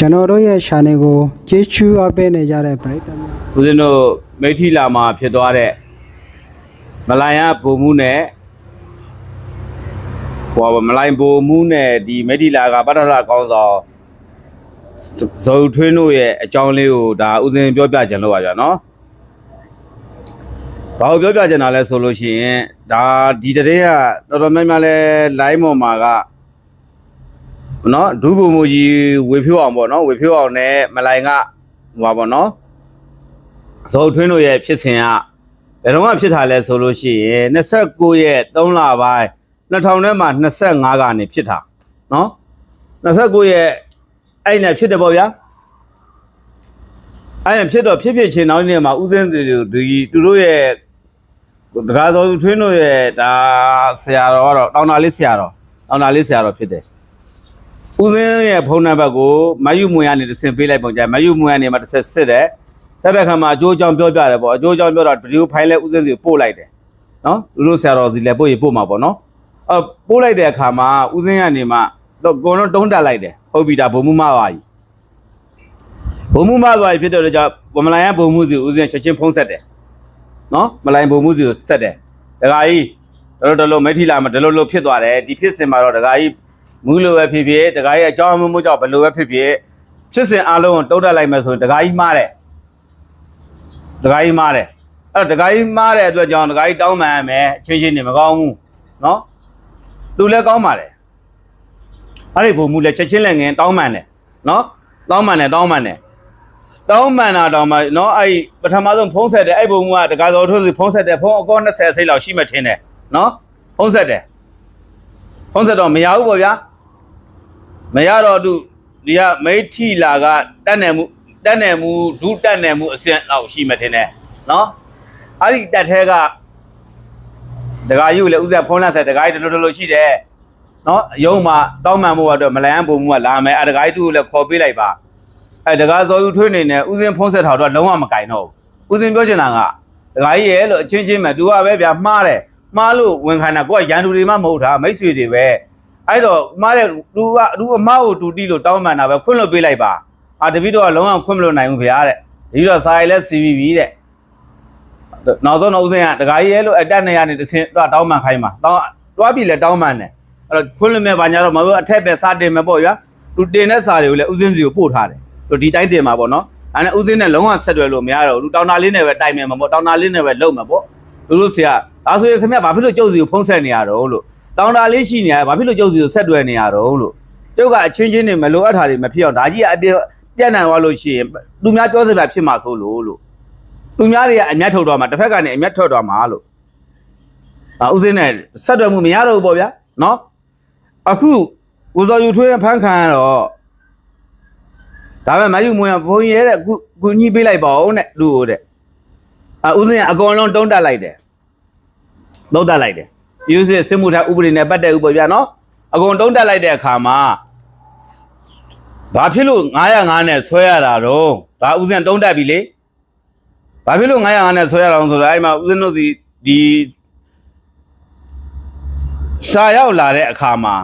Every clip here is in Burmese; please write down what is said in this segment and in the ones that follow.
ကျွန်တော်တို့ရဲ့ channel ကိုကျေးဇူးအပ်ပေးနေကြတဲ့ပရိသတ်များဦးဇင်းတို့မိထီလာမှာဖြစ်သွားတဲ့မလိုင်ရပုံမှုနဲ့ဟိုပါမလိုင်ပုံမှုနဲ့ဒီမိထီလာကပတ္တရကောင်းဆောင်ဇော်ထွင်းတို့ရဲ့အကြောင်းလေးကိုဒါဦးဇင်းပြောပြကြလို့ပါဗျာနော်ဘာလို့ပြောပြကြတာလဲဆိုလို့ရှိရင်ဒါဒီတည်းကတော်တော်များများလဲ line ပေါ်မှာက နော်ဒုဗိုလ်မှူးကြီးဝေဖြိုးအောင်ပေါ့နော်ဝေဖြိုးအောင်နဲ့မလိုင်ကဟိုပါပေါ့နော်ဇော်ထွင်းတို့ရဲ့ဖြစ်စဉ်ကဘယ်တော့မှဖြစ်တာလဲဆိုလို့ရှိရင်29ရက်3လပိုင်း2000ထဲမှာ25ကနေဖြစ်တာနော်29ရက်အဲ့နဲ့ဖြစ်တယ်ပေါ့ဗျာအဲ့နဲ့ဖြစ်တော့ဖြစ်ဖြစ်ချင်းနောက်နေ့မှာဥစဉ်ဒီဒီသူတို့ရဲ့ဒကာဇော်ထွင်းတို့ရဲ့ဒါဆရာတော်ကတော့တောင်းတာလေးဆရာတော်တောင်းတာလေးဆရာတော်ဖြစ်တယ် ဥစဉ်ရဲ့ဖုန်းနံပါတ်ကိုမယူမွေကနေတစ်ဆင့်ပေးလိုက်ပုံကြမယူမွေကနေမှတစ်ဆက်စစ်တယ်ဆက်တဲ့ခါမှာအကျိုးအကြောင်းပြောပြတယ်ပေါ့အကျိုးအကြောင်းပြောတော့ဗီဒီယိုဖိုင်လဲဥစဉ်စီကိုပို့လိုက်တယ်နော်လူတို့ဆရာတော်စီလဲပို့ရင်ပို့မှာပေါ့နော်အပို့လိုက်တဲ့အခါမှာဥစဉ်ကနေမှတော့ကိုလုံးတုံးတက်လိုက်တယ်ဟုတ်ပြီဒါဘုံမှုမပါကြီးဘုံမှုမပါကြီးဖြစ်တဲ့အတွက်ကြောင့်ဗမလိုင်ရဘုံမှုစီဥစဉ်ချက်ချင်းဖုံးဆက်တယ်နော်မလိုင်ဘုံမှုစီကိုဆက်တယ်ဒကာကြီးတော်တော်တော်မိထီလာမှာဒီလိုလိုဖြစ်သွားတယ်ဒီဖြစ်စဉ်မှာတော့ဒကာကြီး မူးလိုပဲဖြစ်ဖြစ်ဒကာကြီးအကြောင်းအမှုမှုကြောင့်ဘယ်လိုပဲဖြစ်ဖြစ်ဖြစ်စဉ်အလုံးကိုတုံးတက်လိုက်မယ်ဆိုရင်ဒကာကြီးမှားတယ်ဒကာကြီးမားတယ်အဲ့တော့ဒကာကြီးမားတဲ့အတွက်ကြောင့်ဒကာကြီးတောင်းပန်ရမယ်အချင်းချင်းနေမကောင်းဘူးနော်သူလည်းကောင်းပါတယ်အဲ့ဒီဘုံမူလည်းချက်ချင်းလည်းငင်တောင်းပန်တယ်နော်တောင်းပန်တယ်တောင်းပန်တယ်တောင်းပန်တာတောင်းပန်နော်အဲ့ဒီပထမဆုံးဖုံးဆက်တယ်အဲ့ဘုံမူကဒကာတော်ထိုးစီဖုံးဆက်တယ်ဖုံးအကော20စိတ်လောက်ရှိမှထင်းတယ်နော်ဖုံးဆက်တယ် ဖုံးဆက်တော့မရဘူးပေါ့ဗျာမရတော့သူဒီကမိထီလာကတတ်နယ်မှုတက်နယ်မှုဒုတက်နယ်မှုအဆင့်လောက်ရှိမှထင်တယ်နော်အဲ့ဒီတက်ထဲကဒကာယူလည်းဥစ္စာဖုံးလက်ဆက်ဒကာကြီးတော်တော်တော်ရှိတယ်နော်အယုံမှာတောင်းမှန်မှုကတော့မလန်ပုံမှုကလာမယ်အဲ့ဒကာကြီးတူကိုလည်းခေါ်ပေးလိုက်ပါအဲ့ဒကာဇော်ယူထွေးနေနဲ့ဥစဉ်ဖုံးဆက်ထောက်တော့လုံးဝမကင်တော့ဘူးဥစဉ်ပြောချင်တာကဒကာကြီးရဲ့လို့အချင်းချင်းမဲ့ तू ကပဲဗျာမှားတယ် မှားလို့ဝင်ခံတာကိုကရန်သူတွေမှမဟုတ်တာမိတ်ဆွေတွေပဲအဲ့တော့မှားတဲ့ तू က तू အမားကိုတူတီလို့တောင်းမှန်တာပဲခွင့်လွှတ်ပေးလိုက်ပါအာတပည့်တော်ကလုံးဝခွင့်မလို့နိုင်ဘူးဗျာတဲ့တပည့်တော်စာရိုက်လဲ CVB တဲ့နောက်ဆုံးတော့ဦးစင်းကတခါကြီးရဲ့လို့အတက်နေရနေတစင်းတော့တောင်းမှန်ခိုင်းမှာတောင်းတွားပြီလဲတောင်းမှန်တယ်အဲ့တော့ခွင့်လွှတ်မဲ့ဘာညာတော့မဟုတ်အထက်ပဲစတင်မယ်ပေါ့ဗျာသူတင်တဲ့စာတွေကိုလည်းဦးစင်းစီကိုပို့ထားတယ်သူဒီတိုင်းတင်မှာပေါ့နော်အဲ့နဲ့ဦးစင်းနဲ့လုံးဝဆက်တွယ်လို့မရတော့ဘူးတောင်းတာလေးနဲ့ပဲတိုင်မယ်မှာပေါ့တောင်းတာလေးနဲ့ပဲလုံမှာပေါ့ သူတို့ဆရာဒါဆိုရင်ခင်ဗျဘာဖြစ်လို့ကျုပ်စီကိုဖုံးဆက်နေရတော့လို့တောင်းတာလေးရှိနေရဘာဖြစ်လို့ကျုပ်စီကိုဆက်တွယ်နေရတော့လို့ကျုပ်ကအချင်းချင်းတွေမလိုအပ်တာတွေမဖြစ်အောင်ဒါကြီးကအတေပြတ်နိုင်သွားလို့ရှိရင်သူများပြောစရာဖြစ်မှာဆိုလို့လို့သူများတွေကအမျက်ထုတ်တော့မှာတစ်ဖက်ကနေအမျက်ထွက်တော့မှာလို့အာဥစဉ်နဲ့ဆက်တွယ်မှုမရတော့ဘူးပေါ့ဗျာနော်အခုကိုစော်ယူထွေးဖန်းခံရတော့ဒါပေမဲ့မယူမွေးဘုံရဲတဲ့ကုကုညီးပေးလိုက်ပါဦးတဲ့လူကိုတဲ့အာ ဥစဉ်ကအကုန်လုံးတုံးတက်လိုက်တယ်တုံးတက်လိုက်တယ်ယူစစ်စစ်မှုထဥပဒေနဲ့ပတ်သက်ဥပေါ့ဗျာနော်အကုန်တုံးတက်လိုက်တဲ့အခါမှာဘာဖြစ်လို့905နဲ့ဆွဲရတာတော့ဒါဥစဉ်တုံးတက်ပြီလေဘာဖြစ်လို့905နဲ့ဆွဲရအောင်ဆိုတော့အဲ့မှာဥစဉ်တို့စီဒီစာရောက်လာတဲ့အခါမှာ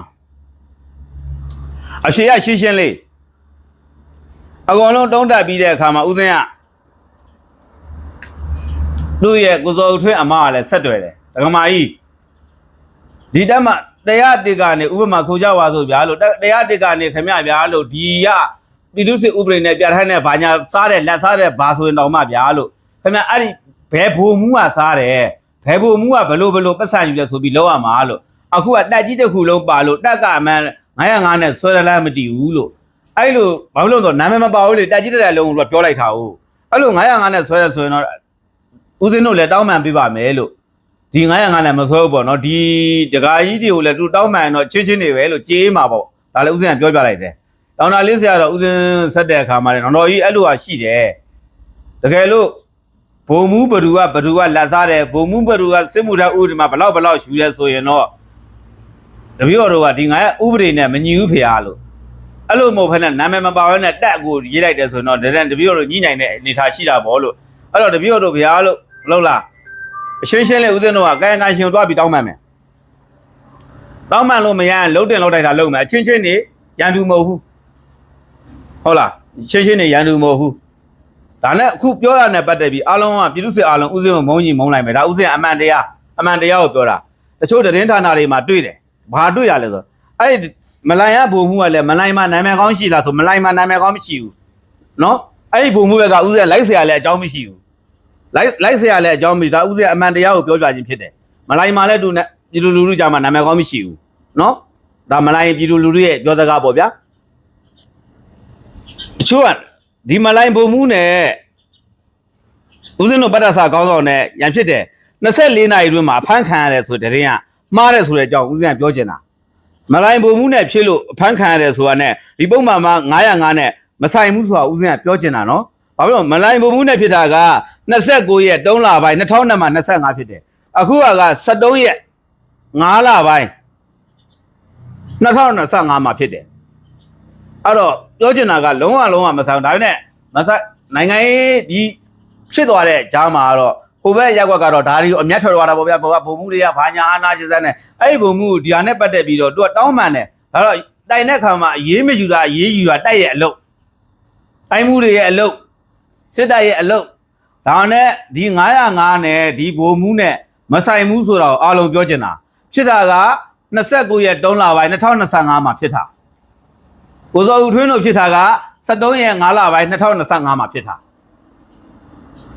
အရှိရရှင်းရှင်းလေးအကောင်လုံးတုံးတက်ပြီးတဲ့အခါမှာဥစဉ်က သူ့ရဲ့ကိုစောထွင်းအမကလည်းဆက်တွေ့တယ်ဒကမာကြီးဒီတက်မှာတရားတစ်ကနေဥပမာဆိုကြပါစို့ဗျာလို့တရားတစ်ကနေခမဗျာလို့ဒီရပြည်သူစစ်ဥပဒေနဲ့ပြဋ္ဌာန်းတဲ့ဘာညာစားတဲ့လက်စားတဲ့ဘာဆိုရင်တော့မှဗျာလို့ခမအဲ့ဒီဘယ်ဘိုလ်မှုကစားတယ်ဘယ်ဘိုလ်မှုကဘလို့ဘလို့ပတ်စံယူလဲဆိုပြီးလောက်ရမှာလို့အခုကတက်ကြီးတစ်ခုလုံးပါလို့တက်ကအမှန်905နဲ့ဆွဲရလားမတည်ဘူးလို့အဲ့လိုဘာလို့လဲဆိုတော့နာမည်မပါဘူးလေတက်ကြီးတဲ့လုံးကပြောလိုက်တာဟုတ်အဲ့လို905နဲ့ဆွဲရဆိုရင်တော့ ဦးစင်းတို့လည်းတောင်းပန်ပေးပါမယ်လို့ဒီ905နဲ့မဆွဲဘူးပေါ့နော်ဒီတကာကြီးတွေကိုလည်းသူတောင်းမှန်တော့ချင်းချင်းတွေပဲလို့ကြေးမှာပေါ့ဒါလည်းဥစဉ်ကပြောပြလိုက်တယ်တောင်းတာလေးဆရာတော့ဥစဉ်ဆက်တဲ့အခါမှာလည်းတော်တော်ကြီးအဲ့လိုဟာရှိတယ်တကယ်လို့ဘုံမူဘဒူကဘဒူကလက်စားတယ်ဘုံမူဘဒူကစစ်မှုထမ်းဥပဒေမှာဘလောက်ဘလောက်ရှူရဲဆိုရင်တော့တပည့်တော်တို့ကဒီ9ဥပဒေနဲ့မညီဘူးဖေဟာလို့အဲ့လိုမဟုတ်ဖ ೇನೆ နာမည်မပါဘဲနဲ့တက်ကိုရေးလိုက်တယ်ဆိုရင်တော့ဒါတပည့်တော်တို့ညှိနိုင်တဲ့အနေထားရှိတာပေါ့လို့အဲ့တော့တပည့်တော်တို့ဖေဟာလို့ ဘလို့လား အရှင်းရှင်းလေးဦးဇင်းတို့ကကာယကံရှင်ကိုတွားပြီးတောင်းပန်မယ်တောင်းပန်လို့မရရင်လှုပ်တင်လှုပ်တိုက်တာလှုပ်မယ်အချင်းချင်းနေရန်သူမဟုတ်ဘူး ဟုတ်လားရှင်းရှင်းနေရန်သူမဟုတ်ဘူးဒါနဲ့အခုပြောရတဲ့ပတ်သက်ပြီးအားလုံးကပြည်သူစစ်အားလုံးဥစဉ်ကိုမုန်းကြီးမုန်းလိုက်မယ်ဒါဥစဉ်အမှန်တရားအမှန်တရားကိုပြောတာတချို့သတင်းဌာနတွေမှာတွေ့တယ်ဘာတွေ့ရလဲဆိုအဲ့ဒီမလိုင်ရဘုံမှုကလည်းမလိုင်မှာနာမည်ကောင်းရှိလားဆိုမလိုင်မှာနာမည်ကောင်းမရှိဘူးနော်အဲ့ဒီဘုံမှုဘက်ကဥစဉ်လိုက်เสียလည်းအကြောင်းမရှိဘူး လိုက်လိုက်ဆရာလည်းအကြောင်းမိသားဥစရာအမှန်တရားကိုပြောပြခြင်းဖြစ်တယ်မလိုက်မှလည်းသူပြည်သူလူထုကြမှာနာမည်ကောင်းမရှိဘူးနော်ဒါမလိုက်ပြည်သူလူထုရဲ့ပြောစကားပေါ့ဗျာတချို့ကဒီမလိုက်ပုံမှုနဲ့ဦးစင်းတို့ပတ်သက်စာကောင်းဆောင်နဲ့ရန်ဖြစ်တယ်24နာရီတွင်းမှာအဖမ်းခံရတယ်ဆိုတဲ့တဲ့ရင်မှားတယ်ဆိုတဲ့အကြောင်းဦးစင်းကပြောချင်တာမလိုက်ပုံမှုနဲ့ဖြစ်လို့အဖမ်းခံရတယ်ဆိုတာနဲ့ဒီပုံမှန်မှာ905နဲ့မဆိုင်ဘူးဆိုတာဦးစင်းကပြောချင်တာနော် ဘာဖြစ်လို့မလိုင်းပုံမှုနဲ့ဖြစ်တာက29ရက်3လပိုင်း2002မှာ25ဖြစ်တယ်အခုက73ရက်5လပိုင်း2025မှာဖြစ်တယ်အဲ့တော့ပြောချင်တာကလုံးဝလုံးဝမဆိုင်ဘူးဒါပေမဲ့မဆိုင်နိုင်ငံရေးဒီဖြစ်သွားတဲ့ဂျားမှာကတော့ဟိုဘက်ရက်ကွက်ကတော့ဒါတွေကိုအမျက်ထွက်သွားတာပေါ့ဗျာဘုရားဘုံမှုတွေကဘာညာအာနာရှင်စန်းနဲ့အဲ့ဒီဘုံမှုကိုဒီဟာနဲ့ပတ်သက်ပြီးတော့သူကတောင်းပန်တယ်ဒါတော့တိုင်တဲ့ခါမှာအေးမယူတာအေးယူတာတိုက်ရဲ့အလုပ်တိုင်းမှုတွေရဲ့အလုပ် စစ်တပ်ရဲ့အလုပ်ဒါနဲ့ဒီ905နဲ့ဒီဘုံမှုနဲ့မဆိုင်ဘူးဆိုတော့အားလုံးပြောချင်တာဖြစ်တာက29ရက်3လပိုင်း2025မှာဖြစ်တာကိုစောဦးထွင်းတို့ဖြစ်တာက73ရက်5လပိုင်း2025မှာဖြစ်တာ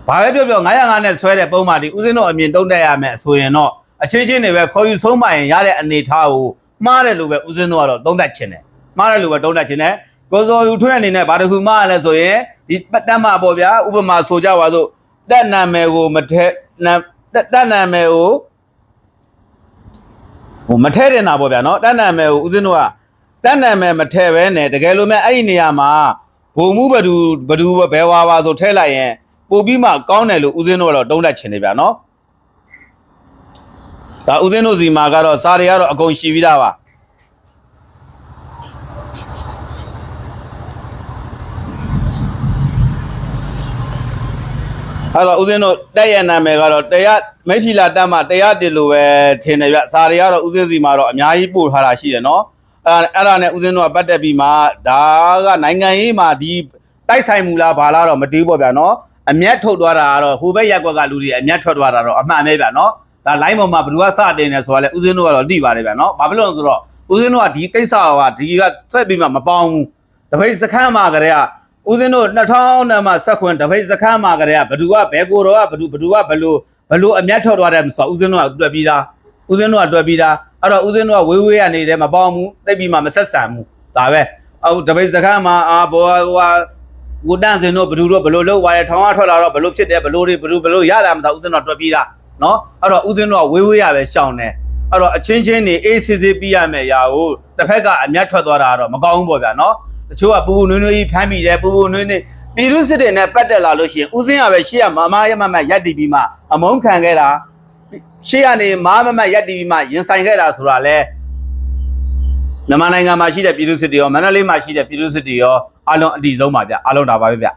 ဘာပဲပြောပြော905နဲ့ဆွဲတဲ့ပုံမှန်ဒီဦးစင်းတို့အမြင်တုံးတက်ရမယ်ဆိုရင်တော့အချင်းချင်းတွေပဲခေါ်ယူဆုံးမရင်ရတဲ့အနေထားကိုမှားတယ်လို့ပဲဦးစင်းတို့ကတော့တုံးတက်ချင်တယ်မှားတယ်လို့ပဲတုံးတက်ချင်တယ်ကိုစောဦးထွင်းအနေနဲ့ဘာတစ်ခုမှားရလဲဆိုရင် ဒီတက်မှာပေါ့ဗျာဥပမာဆိုကြပါစို့တက်နာမည်ကိုမထဲနာတက်နာမည်ကိုဟိုမထဲတင်တာပေါ့ဗျာနော်တက်နာမည်ကိုဦးစင်းတို့ကတက်နာမယ်မထဲပဲနဲ့တကယ်လို့မဲ့အဲ့ဒီနေရာမှာဘုံမှုဘဒူဘဒူဘဲဝါဝါဆိုထဲလိုက်ရင်ပို့ပြီးမှကောင်းတယ်လို့ဦးစင်းတို့ကတော့တုံးတက်ချင်နေဗျာနော်ဒါဦးစင်းတို့စီမှာကတော့စားတွေကတော့အကုန်ရှိပြီးသားပါ အဲ့တော့ဦးစင်းတို့တက်ရနာမယ်ကတော့တရားမရှိလာတက်မှတရားတင်လို့ပဲထင်တယ်ဗျစားတွေကတော့ဦးစင်းစီမှာတော့အများကြီးပို့ထားတာရှိတယ်နော်အဲ့ဒါအဲ့ဒါနဲ့ဦးဇင်းတို့ကပတ်သက်ပြီးမှဒါကနိုင်ငံရေးမှာဒီတိုက်ဆိုင်မူလားဘာလားတော့မတူဘူးပေါ့ဗျာနော်အမျက်ထုတ်သွားတာကတော့ဟိုဘက်ရက်ကွက်ကလူတွေအမျက်ထွက်သွားတာတော့အမှန်ပဲဗျာနော်ဒါ line ပေါ်မှာဘယ်သူကစတင်နေဆိုတာလဲဦးဇင်းတို့ကတော့သိပါတယ်ဗျာနော်ဘာဖြစ်လို့လဲဆိုတော့ဦးဇင်းတို့ကဒီကိစ္စကဒီကစက်ပြီးမှမပေါင်းဘူးတပိတ်စခန်းမှာကလေးက ဦးဇင်းတို့2000နဲ့မှဆက်ခွင်တပိတ်စခန်းမှာကလေးကဘယ်သူကဘဲကိုတော့ကဘယ်သူဘယ်သူကဘယ်လိုဘယ်လိုအမျက်ထွက်သွားတယ်ဆိုတော့ဦးဇင်းတို့ကတွေ့ပြီးသားဦးဇင်းတို့ကတွေ့ပြီးသားအဲ့တော့ဦးဇင်းတို့ကဝေးဝေးကနေတယ်မပေါအောင်ဘူးတိတ်ပြီးမှမဆက်ဆံဘူးဒါပဲအခုတပိတ်စကားမှာအာဘောဟိုဟာကိုတန့်စင်တို့ဘယ်သူတို့ဘယ်လိုလုပ်သွားရဲထောင်ရထွက်လာတော့ဘယ်လိုဖြစ်တယ်ဘယ်လိုတွေဘယ်လိုဘယ်လိုရလာမှသာဦးဇင်းတို့ကတွေ့ပြီးသားနော်အဲ့တော့ဦးဇင်းတို့ကဝေးဝေးရပဲရှောင်တယ်အဲ့တော့အချင်းချင်းနေအေးစစ်စစ်ပြီးရမယ်ရာကိုတစ်ဖက်ကအမျက်ထွက်သွားတာကတော့မကောင်းဘူးပေါ့ဗျာနော် တချို့ကပူပူနွေးနွေးကြီးဖမ်းပြီးတယ်ပူပူနွေးနွေးပြည်သူစစ်တွေနဲ့ပတ်သက်လာလို့ရှိရင်ဦးဇင်းကပဲရှေ့ကမမရမမရက်တည်ပြီးမှအမုန်းခံခဲ့တာရှေ့ကနေမားမမတ်ရက်တီးပြီးမှရင်ဆိုင်ခဲ့တာဆိုတာလဲမြန်မာနိုင်ငံမှာရှိတဲ့ပြည်သူစစ်တွေရောမန္တလေးမှာရှိတဲ့ပြည်သူစစ်တွေရောအားလုံးအတီဆုံးပါဗျအားလုံးဒါပါပဲဗျ